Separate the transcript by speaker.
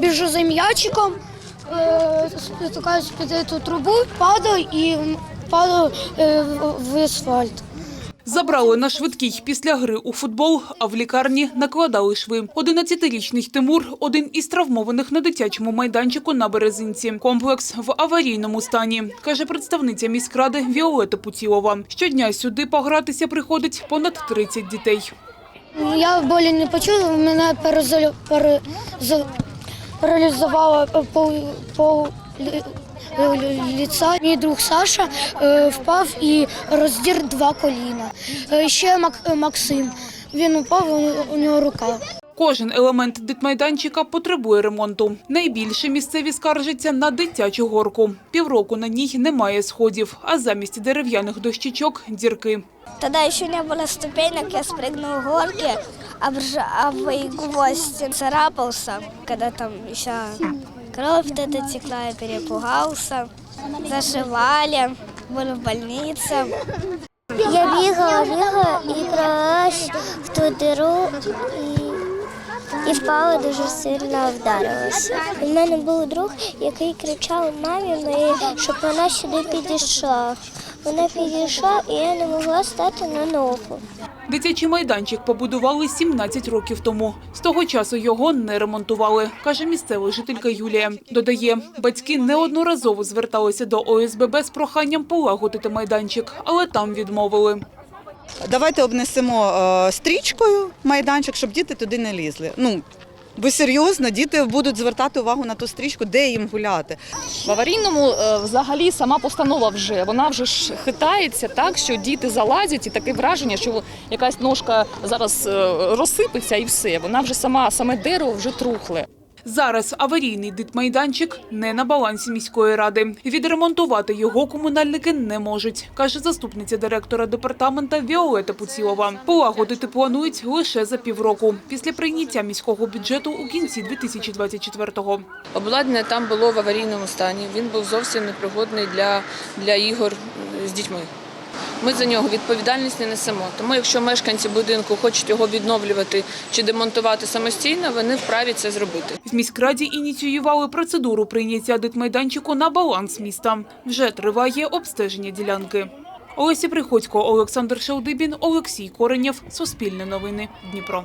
Speaker 1: біжу за м'ячиком, е, спотикаюсь під цю трубу, падаю і падаю е, в- асфальт.
Speaker 2: Забрали на швидкій після гри у футбол, а в лікарні накладали шви. 11-річний Тимур – один із травмованих на дитячому майданчику на Березинці. Комплекс в аварійному стані, каже представниця міськради Віолета Путілова. Щодня сюди погратися приходить понад 30 дітей.
Speaker 1: Я болі не почула, мене перезалю- перез- паралізувало пол, пол лі- лі- ліца. Мій друг Саша е, впав і роздір два коліна. Е, ще Мак- Максим. Він упав, у- у нього рука.
Speaker 2: Кожен елемент дитмайданчика потребує ремонту. Найбільше місцеві скаржаться на дитячу горку. Півроку на ній немає сходів, а замість дерев'яних дощечок – дірки.
Speaker 3: Тогда еще не было ступенек, я спрыгнул с горки, а ржавый гвоздь царапался, когда там еще кровь вот эта текла, я перепугался. Зашивали, был в больнице.
Speaker 4: Я бігала, бігала і пролилась в ту диру і, і впала дуже сильно вдарилася. У мене був друг, який кричав мамі моїй, щоб вона сюди підійшла. Вона підійшла, і я не могла стати на ногу.
Speaker 2: Дитячий майданчик побудували 17 років тому. З того часу його не ремонтували, каже місцева жителька Юлія. Додає, батьки неодноразово зверталися до ОСББ з проханням полагодити майданчик, але там відмовили.
Speaker 5: Давайте обнесемо е, стрічкою майданчик, щоб діти туди не лізли. Ну, ви серйозно, діти будуть звертати увагу на ту стрічку, де їм гуляти.
Speaker 6: В аварійному е, взагалі сама постанова вже вона вже ж хитається так, що діти залазять, і таке враження, що якась ножка зараз е, розсипеться і все. Вона вже сама саме дерево вже трухле.
Speaker 2: Зараз аварійний дитмайданчик не на балансі міської ради. Відремонтувати його комунальники не можуть, каже заступниця директора департамента Віолета Пуцілова. Полагодити планують лише за півроку після прийняття міського бюджету у кінці 2024-го.
Speaker 7: Обладнання там було в аварійному стані. Він був зовсім непригодний для, для ігор з дітьми. Ми за нього відповідальність не несемо. Тому, якщо мешканці будинку хочуть його відновлювати чи демонтувати самостійно, вони вправі це зробити.
Speaker 2: В міськраді ініціювали процедуру прийняття дитмайданчику на баланс міста. Вже триває обстеження ділянки. Олеся Приходько, Олександр Шелдибін, Олексій Коренєв. Суспільне новини. Дніпро.